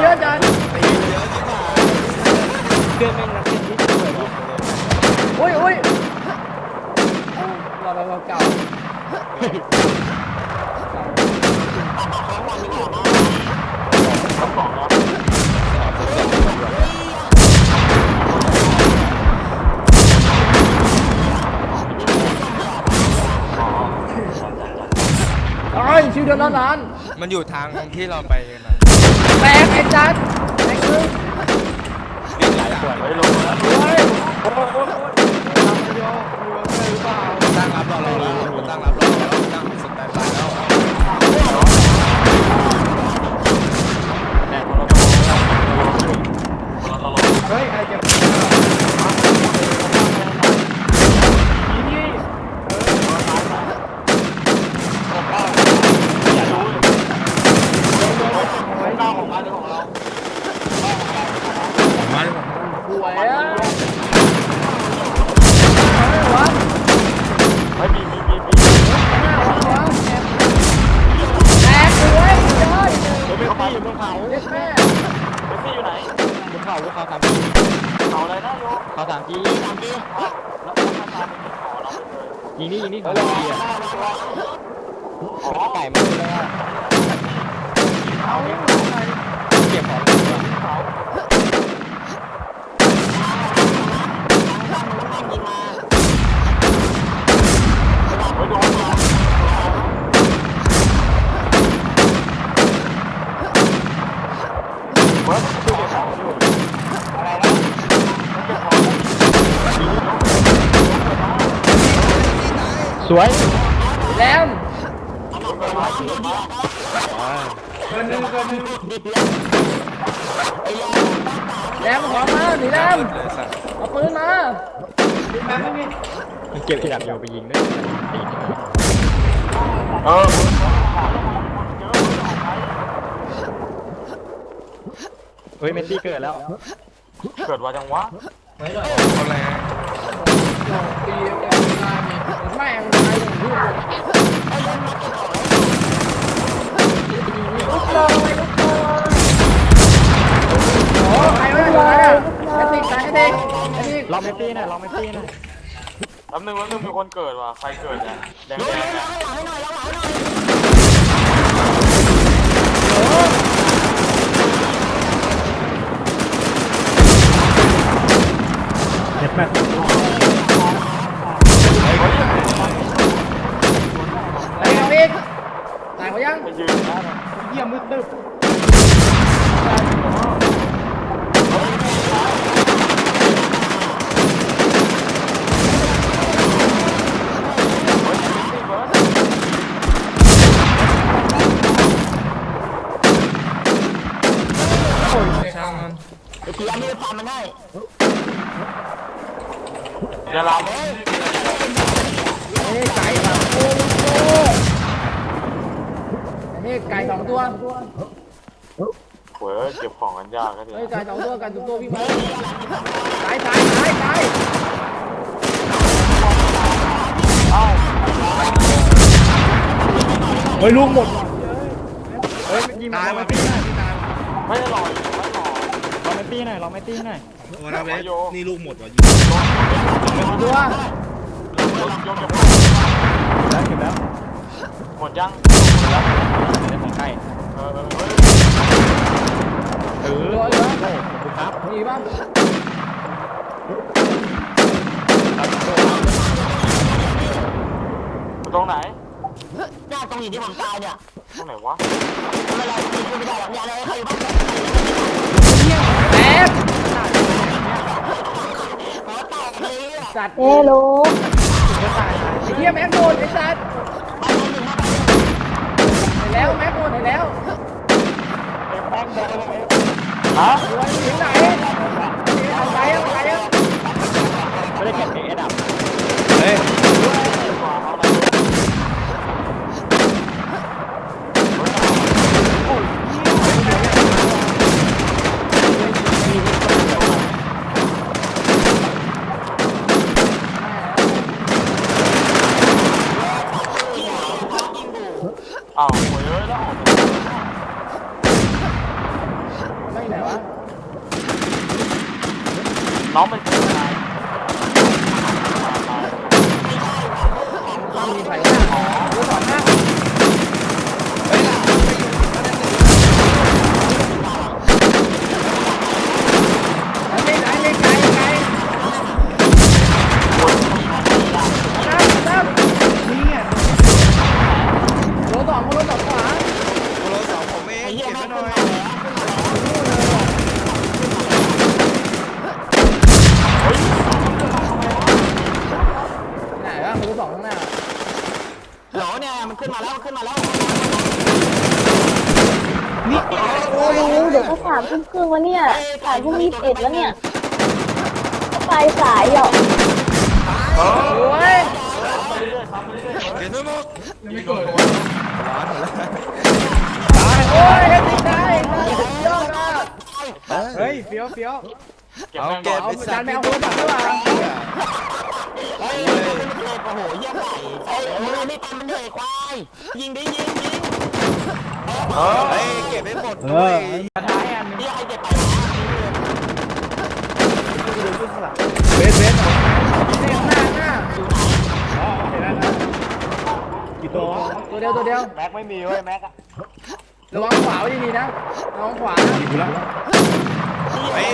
เยอะจังตีเยอะที่ผ่านเพื่อนแม่งนักเรียนที่สวยอุ้ยอุ้ยเราเราเก่าไอ้ยชื่อเดือนละล้าน มันอยู่ทางที่เราไป กันนะแตกไอ้จัดแตกคือวิ่งหลายขวไม่ลงแล้วเฮ้ยตั้งรับรอเราแล้วตั้งรับรอเราแล้วตั้งสแตนบายแล้ว แต่พอเรา เฮ้ยใครเก็บ มาดิ หวยอะเฮ้ยวะ ไม่มีมีมีมี วะแตกเลยเว้ยเฮ้ย เมสซี่อยู่บนเขา เด็ดแม่ เมสซี่อยู่ไหนบนเขาบนเขาสามเขาอะไรนะโยเขาสามจีสามจีแล้วถ้าตามไปที่เขาเรายิง นี่ยิงนี่เขาเกียร์ไก่มันเลยอะเก็บของเขา สวยแรมเกินหนึ่งเกินหนึ่งแรมขอมาหนีแรมเลยสัตว์เอาปืนมามันเก็บที่ดับอยู่ไปยิงด้วยตีเฮ้ยเมสซี่เกิดแล้ว เกิดว่าจังวะเขาแรง ปีแม่งตายตายอย่างที่ลุกเลยลุกเลยโอ้ใครวะเนี่ยไอ้ติ๊กไอ้ติ๊กไอ้ติ๊กลองเมสซี่หน่อยลองเมสซี่หน่อยแป๊บนึงแป๊บนึงมีคนเกิดว่ะใครเกิดเนี่ยแดงแดงเนี่ยเจ็บแม่ไอ้เอาอีกตายเขายังไปยืนนะ เยี่ยมมืดตึ๊บ ช่างมัน อย่าลามเอ้ยไก่สองตัวเฮ้ยไก่สองตัวเว้ยเก็บของกันยากก็ดิเฮ้ยไก่สองตัวไก่สองตัวพี่งมาตายตายตายตายเฮ้ยลูกหมดเฮ้ยยิงตายลองมาเมสพี่ซี่หน่อยไม่ได้หล่ออยู่ ไม่หล่อลองเมสซี่หน่อยลองเมสซี่หน่อยโอ้นะเบสนี่ลูกหมดว่ะตัวยกยกเก็บแล้วเก็บแล้วหมดยังเดี๋ยวของใกล้เออเออเฮ้ยเออตัวเหลือขอบคุณครับมีบ้างตรงไหนเนี่ยตรงหินที่ผมตายเนี่ยตรงไหนวะเวลาตีคือไม่ได้หรอกอย่าเลยใครอยู่บ้าน แตกหัวแตกเลยอะสัตว์เอ้ลูกไอ้เหี้ยแม็กโดนไอ้สัตว์เห็นแล้วแม็กโดนเห็นแล้วฮะตัวอยู่ที่ไหน อ้าวโอ้ยเอ้ยแล้วไม่ไหนวะน้องมัน โอ้ยเดี๋ยวก็สามทุ่มครึ่งแล้วเนี่ยสามทุ่มยี่สิบเอ็ดแล้วเนี่ยก็ไปสายหรอกโอ้ยเก็บไว้หมดยิงโดนร้อนหมดแล้วโอ้ยเฮ็ดได้ได้ยอดมากเฮ้ยเฟี้ยวเฟี้ยวเก็บเอาแม่งเก็บก่อนไปจานแมวโคตรด้วยว่ะเฮ้ยโอ้โหเยี่ยมใหญ่ไอ้มือไม่ตันมันเลยควายยิงดิยิงยิง เฮ้ยเก็บไปหมดด้วยท้ายอันนึงนี่ใครเจ็บไปเบสเบสนี่ข้าหน้าข้างหน้ากี่ตัวตัวเดียวตัวเดียวแม็กไม่มีเว้ยแม็กอะระวังขวาไว้ดีๆนะระวังขวานะเฮ้ย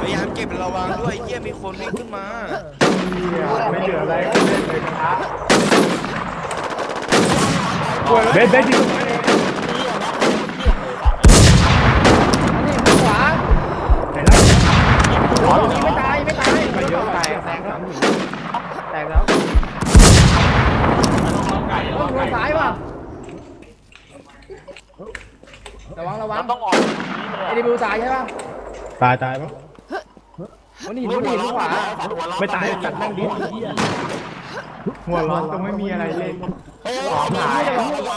พยายามเก็บระวังด้วยเยี่ยมีคนวิ่งขึ้นมาไม่เหลืออะไรเบสเบสยิงอันนี้ข้างขวาโอ้ย ไม่ตาย ไม่ตายไม่เยอะตายแตกแล้วแตกแล้วต้องลงซ้ายว่ะระวังระวังต้องออกเลยไอ้ดิบิวตายใช่ป่ะตายตายมั้งวันนี้วันนี้ขวาไม่ตายจัดนั่งดิหัวร้อนก็ไม่มีอะไรเลยเฮ้ย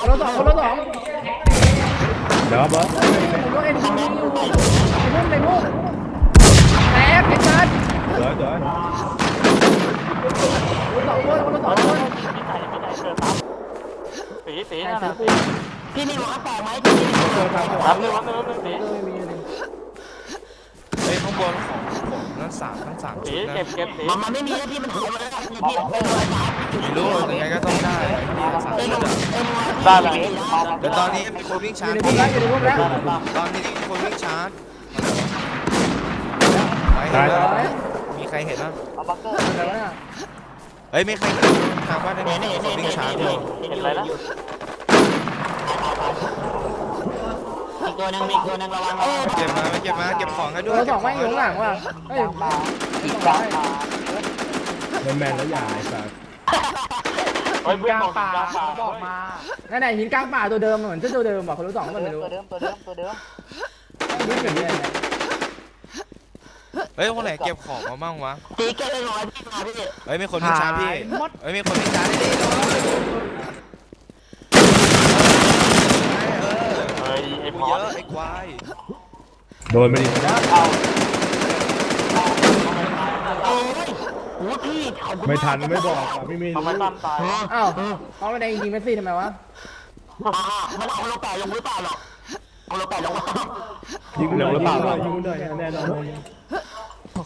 คนละสองคนละสองเดี๋ยวบอสผมต้องเอ็นดีในมุมในมุมแตก เอ็นชันเดี๋ยวเดี๋ยวคนละสองคนคนละสองคนตีตีใช่นั่นครัน่ะบพี่นี่ร้อนแตกไหมแป๊บนึงแป๊บนึงแป๊บนึงตีไม่มีเลยเฮ้ยข้างบนของผมนั่นสามทั้งสามตีชุดนะเก็บเก็บตีมันมันไม่มีแล้วพี่มันหายหมดแล้วพี่เอ็นร้อยสามไม่รู้ยังไงก็ต้องได้สามเอ็นชุดอะเอ็นร้อยได้เลยเดี๋ยวตอนนี้มีคนวิ่งอชายู่ร์จในมุมแล้วอยู่ในมุมแล้วตอนนี้มีคนวิ่งชาร์จ ตายใครตายเห็นมีใครเห็นบ้างแต่ว่าเฮ้ยมีใครเห็นทางบ้านได้ไหมเห็นเห็นคนเห็นวิ่งชาร์จเห็ด้วยนเห็นอะไรนะอีกตัวหนึงมีอีกตัวหนึงระวังเออเก็บมาเก็บมาเก็บของให้ด้ตัววยละสองแม่งอยู่ข้างหลังว่ะเฮ้ยอีกสองแมนแมนแล้วอย่าไอ้สัสเฮ้ยเพื่อนบอกกลางป่าบอกมานั่นไหนหินกลางป่าตัวเดิมเหมือนเจ้าตัวเดิมว่ะคนละสองมันไม่รู้ตัวเดิมตัวเดิมตัวเดิมนี่เป็นยังไง เฮ้ยคนไหนเก็บของมาบ้างวะตีแก้ได้ร้อยพี่มาพี่เฮ้ยมีคนวิ่งชาร์จพี่ เฮ้ยมีคนวิ่งชาร์จดิเออเฮ้ยไอ้กูพอเยสอะไอ้ควายโดนไปดิโอ้ยโอ้พี่ขอบคุณไม่ทันไม่บอกอะไม่มีทำไมตั้มตาย อ้าวเขาไม่ได้ยิงเมสซี่ทำไมวะ อ่ามันเอาโลแปดลงหรือเปล่าหรอกเอาโลแปดลงมายิงเร็วหรือเปล่ายิงด้วยแน่นอน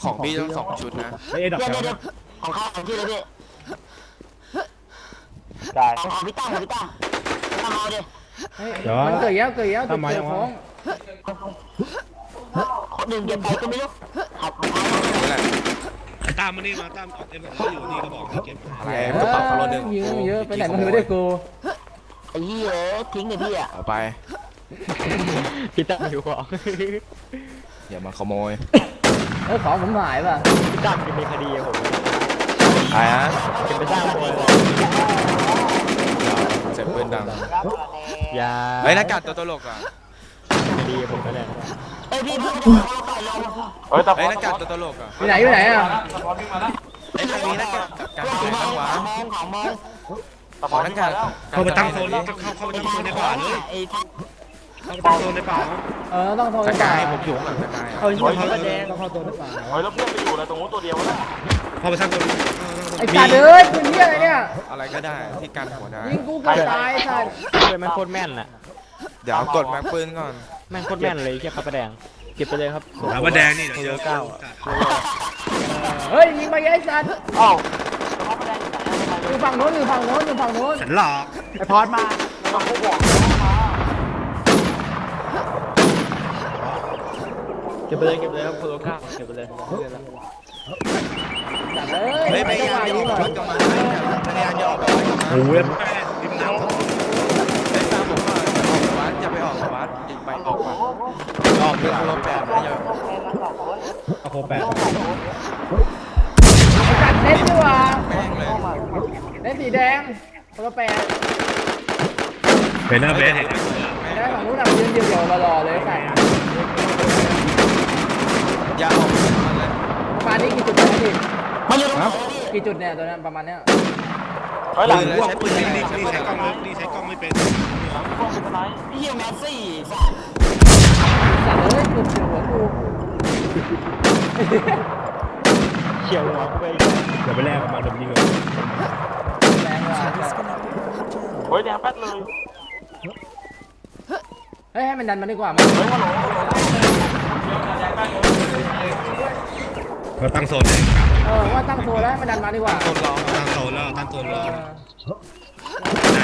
ของพี่ต้องสองชุดนะไอ้เอ็ดดับเดี๋ยวแถเดี๋ยววเดี๋ยวของข้าวของพี่เลยพี่ได้ของของพี่ตั้มของพี่ตั้มตั้มเอาดิเฮ้ยมันเกิดแล้วเกิดแล้วตัวเกิดของคนหนึ่งเก็บไปก็ไม่รู้หักนี่แหละตามมานี่มาตามเอ็มเขาอยู่นี่ก็บอกให้เก็บอะไรกระเป๋าเขาโลหนึ่งเยอะเยอะไปไหนมันไม่ได้กูไอ้เหี้ยทิ้งเลยพี่อะเอาไปพี่ตั้มอยู่ของอย่ามาขโมย เออของผมหายป่ะพี่ตั้มจะมีคดีผมไอ้ฮะจะไปสร้างคนเสร็จปืนดังยาเฮ้ยหน้ากากตัวตลกอะคดีผมก็ได้ไอ้พี่พี่เอาโลแปดลงเฮ้ยแต่พเฮ้อยหน้ากากตัวตลกอะอยู่ไหนอยู่ไหนอะแต่พอวิ่งมาแล้วเฮ้ยใครมีหน้ากากกันไหนบ้างวะมองของมองแต่ขพออหวิ่น้างกามากแล้วเข้าไปตั้งโซนเข้าเข้าไปตั้งโซนในป่าเลย ไอ้ทักเข้าไปตั้งโซนในป่าเออต้องโทรสไปกาจ่ายยผมอยู่ข้างหลังสกายเขาอยู่เขาแดงต้องเข้าตัวหรือเปล่าเฮ้ยแล้วเพื่อนไปอยู่อะไรตรงนู้นตัวเดียวนะเข้าไปตั้งโซนไอ้สัตว์เอ้ยปืนเหี้ยอะไรเนี่ยอะไรก็ได้ที่กันหัวได้ยิงกูเกือบตายไอ้สัตว์เลยมันโคตรแม่นน่ะเดี๋ยวกดแม็กปืนก่อนแม่งโคตรแม่นเลยแค่พระประแดงเก็บไปเลยครับถามว่าแดงนี่เดี๋ยวโคเจโลอเก้าเก้าเฮ้ยยิงมาเยอะไอ้สัตว์เอ้าเขาไม่ได้อยู่ไหนทำไมอยู่ฝั่งโน้นอยู่ฝั่งโน้นอยู่ฝั่งโน้นฉันหลอกไอ้พอดมาเราเขาบอกมา เก็บไปเลยเก็บไปเลยครับโคโลก้าเก็บไปเลยจัดเลยเฮ้ยพไอ้ยาจังยามหวะจะอนี้อกก่อนวัดกันมาพยายามจะออกไปวัดกันมาโอ้ยแม่ริมน้ำไอ้ตามผมมาออกวัดอย่าไปออกวัดอย่าไปออกวัดออกเป็นคนละแบบนะอย่าเอาโคแปดจัดเล่นดีกว่าแม่งเลยเล่นสีแดงคนละแปดเป็นหน้าเบสเห็นได้ฝั่งนู้นอะยืนเดี่ยวๆรอๆเลยไก่อ ย่าออกมันเลยประมาณนี้กี่จุดนะพี่มันอยู่ตรงไหนกี่จุดเนี่ยตัวนั้นประมาณเนี้ยเฮ้ยหลังปืนเลยใช้ปืนนี่เลยนี่นี่ใช้กล้องไม่นี่ใช้กล้องไม่เป็นหลังพวกเป็นไรเฮียแมสซี่สัตว์จัดเลยเกือบเฉียวหัวกูเฉียวหัวไปเดี๋ยวไปแลกกับมันเดี๋ยวยิงเลยแรงว่ะเฮ้ยแดงแป๊ดเลยเฮ้ยให้มันดันมาดีกว่ามั้ยเฮ้ยฮัลโหลแดงแป๊ดเลย เราตั้งโซนเลยเออว่าตั้งตัวแล้วให้มันดันมาดีกว่าคนรองตั้งโซนแล้วตั้งโซนรอเออได้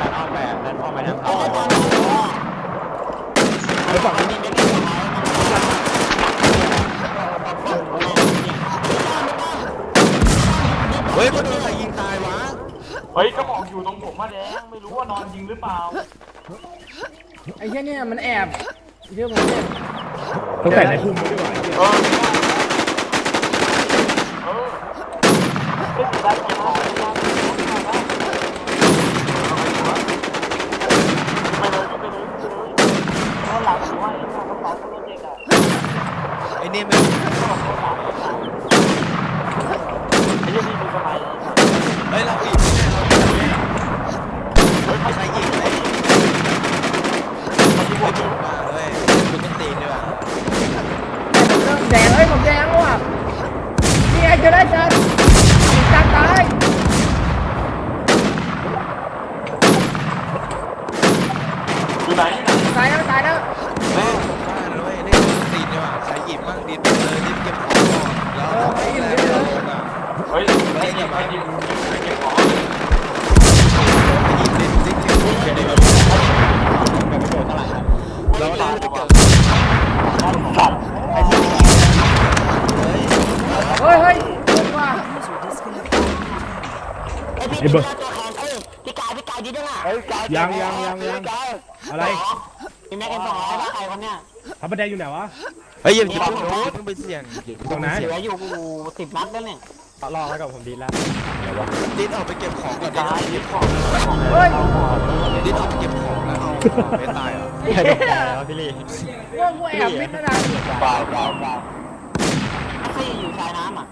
การออกแบบนั้นออกมาทางเข้าไอ้ฝั่งนี้ไม่ได้ยังไงเฮ้ยคนโดนใครยิงตายวะ เฮ้ยก็บอกอยู่ตรงผมมาแดงไม่รู้ว่านอนยิงหรือเปล่า ไอ้เหี้ยเนี่ยมันแอบ เชื่อผมเนี่ยต้องแต่ในพุ่มไม่ได้หว่าเออเออเฮ้ยได้ไปมาไปเลยไปเลยไปเลยเพราะหลังว่าไอ้กระเป๋าโปรเจกต์อะ ไอ้นี่มัน ไอ้ยี่นี่มีสมัย เฮ้ยเราอีกเนี่ยเราอีกเนี่ย เฮ้ย ใครยิงไอ้ไอ้พวกจุดมาเว้ยคุณต้องตีนด้วยว่ะ ผมเริ่มแดงเฮ้ยผมแดงแล้วอะนี่ไงจะได้จัดจัดตาย อยู่ไหน ตายแล้วตายแล้ว เฮ้ยบ้าเลยเว้ยนี่คุณต้องตีนด้วยว่ะใครหยิบมั่งดีไปเลยรีบเก็บของก่อนแล้วเอาของแรกเราลงอะ เฮ้ยไอ้ยิงไอ้ยิงไอ้ยิงของหยิบรีบรีบเก็บของเก็บเลยแบบไม่โดนเท่าไหร่ครับเราเล่นไปก่เฮ้ยเฮ้ยเกิดว่าไอ้พี่พี่ตัวแข็งเอ้ยพี่กายพี่กายดีด้วยนะเฮ้ยกายยังยังยังยังอะไรมีแม็กกันสองร้อยป่ะใครคนเนี้ยพระประแดงอยู่ไหนวะเฮ้ยอย่าเพิ่งเพิ่งไปเสี่ยงตรงไหนเหลืออยู่สิบนัดแล้วเนี่ย รอแล้วกับผมดีแล้วดิดออกไปเก็บของก่อนดิดออกไปเก็บของเฮ้ยดิดออกไปเก็บของแล้วเอาไม่ตายเหรอพี่ตกใจแล้วพี่ลี่ว่ากูแอบมิดแล้วนะเปล่าเปล่าเปล่าแม็กซี่อยู่ชายน้ำอะ